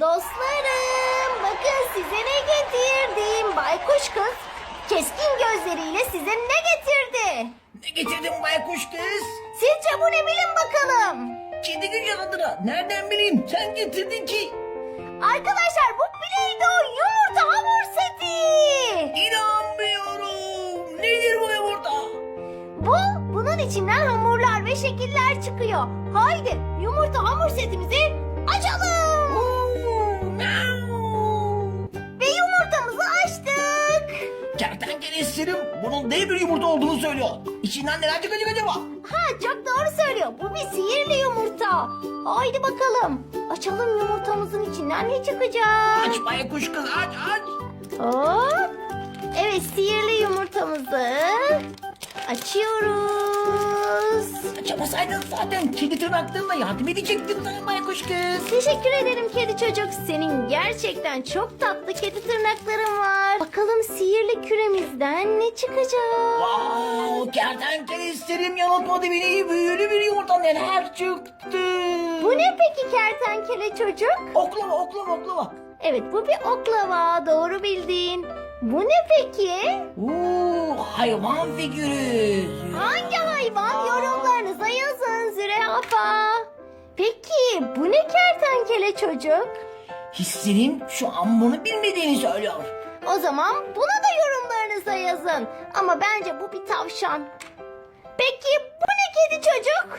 Dostlarım bakın size ne getirdim. Baykuş kız keskin gözleriyle size ne getirdi? Ne getirdin baykuş kız? Sizce bu ne bilin bakalım. Kedi gücü adına. Nereden bileyim? Sen getirdin ki. Arkadaşlar bu Play-Doh yumurta hamur seti. İnanmıyorum. Nedir bu yumurta? Bu bunun içinden hamurlar ve şekiller çıkıyor. Haydi yumurta hamur setimizi dev bir yumurta olduğunu söylüyor. İçinden neler çıkacak acaba? Ha çok doğru söylüyor. Bu bir sihirli yumurta. Haydi bakalım. Açalım yumurtamızın içinden ne çıkacak? Aç baykuş kız aç aç. Hop. Evet sihirli yumurtamızı açıyoruz. Açamasaydın zaten kedi tırnaklarına yardım edecektin sana baykuş kız. Teşekkür ederim kedi çocuk. Senin gerçekten çok tatlı kedi tırnakların var. Bakalım sihirli küremizden ne çıkacak? Wow, kertenkele isterim yanıltmadı beni. Büyülü bir yumurta neler çıktı. Bu ne peki kertenkele çocuk? Oklava oklava oklava. Evet bu bir oklava. Doğru bildin. Bu ne peki? Oo, hayvan figürü. Hangi hayvan? Yorumlarınıza yazın zürafa. Peki bu ne kertenkele çocuk? Hislerim şu an bunu bilmediğini söylüyor. O zaman buna da yorumlarınıza yazın. Ama bence bu bir tavşan. Peki bu ne kedi çocuk?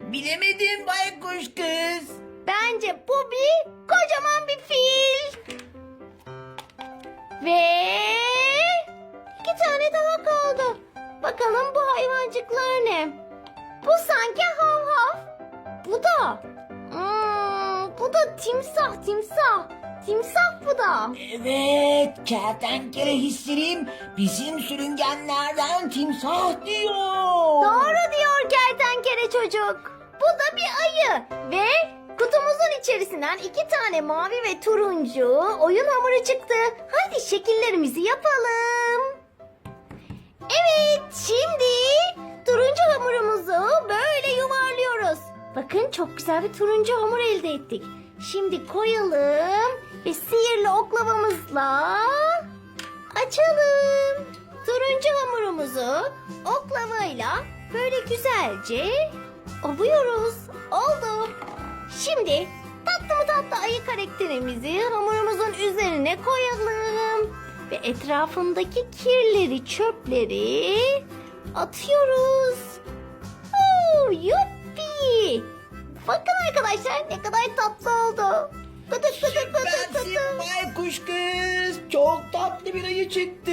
Bilemedim baykuş kız. Bence bu bir kocaman bir fil. Ve iki tane daha kaldı. Bakalım bu hayvancıklar ne? Bu sanki hav hav. Bu da. Hmm, bu da timsah timsah. Timsah bu da. Evet, kertenkele hislerim bizim sürüngenlerden timsah diyor. Doğru diyor kertenkele çocuk. Bu da bir ayı ve kutumuzun içerisinden iki tane mavi ve turuncu oyun hamuru çıktı. Hadi şekillerimizi yapalım. Evet şimdi turuncu hamurumuzu böyle yuvarlıyoruz. Bakın çok güzel bir turuncu hamur elde ettik. Şimdi koyalım ve sihirli oklavamızla açalım. Turuncu hamurumuzu oklavayla böyle güzelce ovuyoruz. Oldu. Şimdi tatlı mı tatlı ayı karakterimizi hamurumuzun üzerine koyalım. Ve etrafındaki kirleri, çöpleri atıyoruz. Oo, yuppi. Bakın arkadaşlar ne kadar tatlı oldu. Gıdık gıdık Bensin gıdık. baykuş kız. Çok tatlı bir ayı çıktı.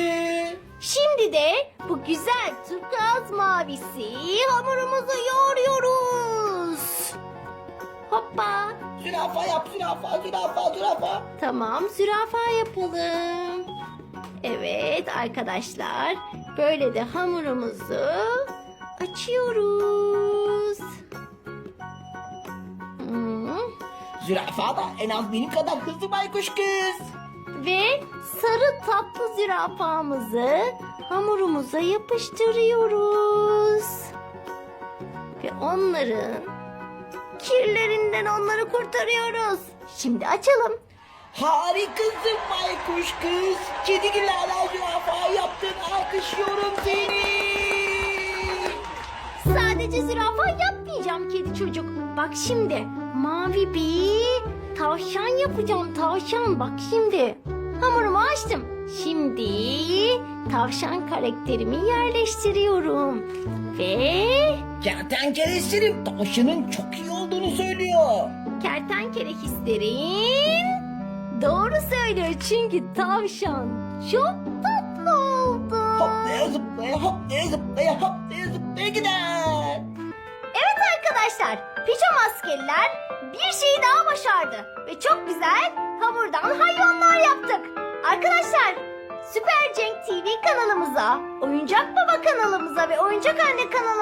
Şimdi de bu güzel turkuaz mavisi hamurumuzu yoğuruyoruz. Hoppa. Zürafa yap zürafa zürafa zürafa. Tamam zürafa yapalım. Evet arkadaşlar böyle de hamurumuzu açıyoruz. Hmm. Zürafa da en az benim kadar hızlı baykuş kız. Ve sarı tatlı zürafamızı hamurumuza yapıştırıyoruz. Ve onların kirlerinden onları kurtarıyoruz. Şimdi açalım. Harikasın baykuş kız. Kedi gibilerden zürafa yaptın. Alkışlıyorum seni. Sadece zürafa yapmayacağım kedi çocuk. Bak şimdi mavi bir tavşan yapacağım tavşan. Bak şimdi hamurumu açtım. Şimdi tavşan karakterimi yerleştiriyorum. Ve Kertenkele isterim tavşanın çok iyi olduğunu söylüyor. kertenkele hislerin doğru söylüyor çünkü tavşan çok tatlı oldu. Hoplaya zıplaya hoplaya zıplaya hoplaya zıplaya gider. Evet arkadaşlar, pijama askeriler bir şeyi daha başardı ve çok güzel hamurdan hayvanlar yaptık. Arkadaşlar, Süper Cenk TV kanalımıza, Oyuncak Baba kanalımıza ve Oyuncak Anne kanalımıza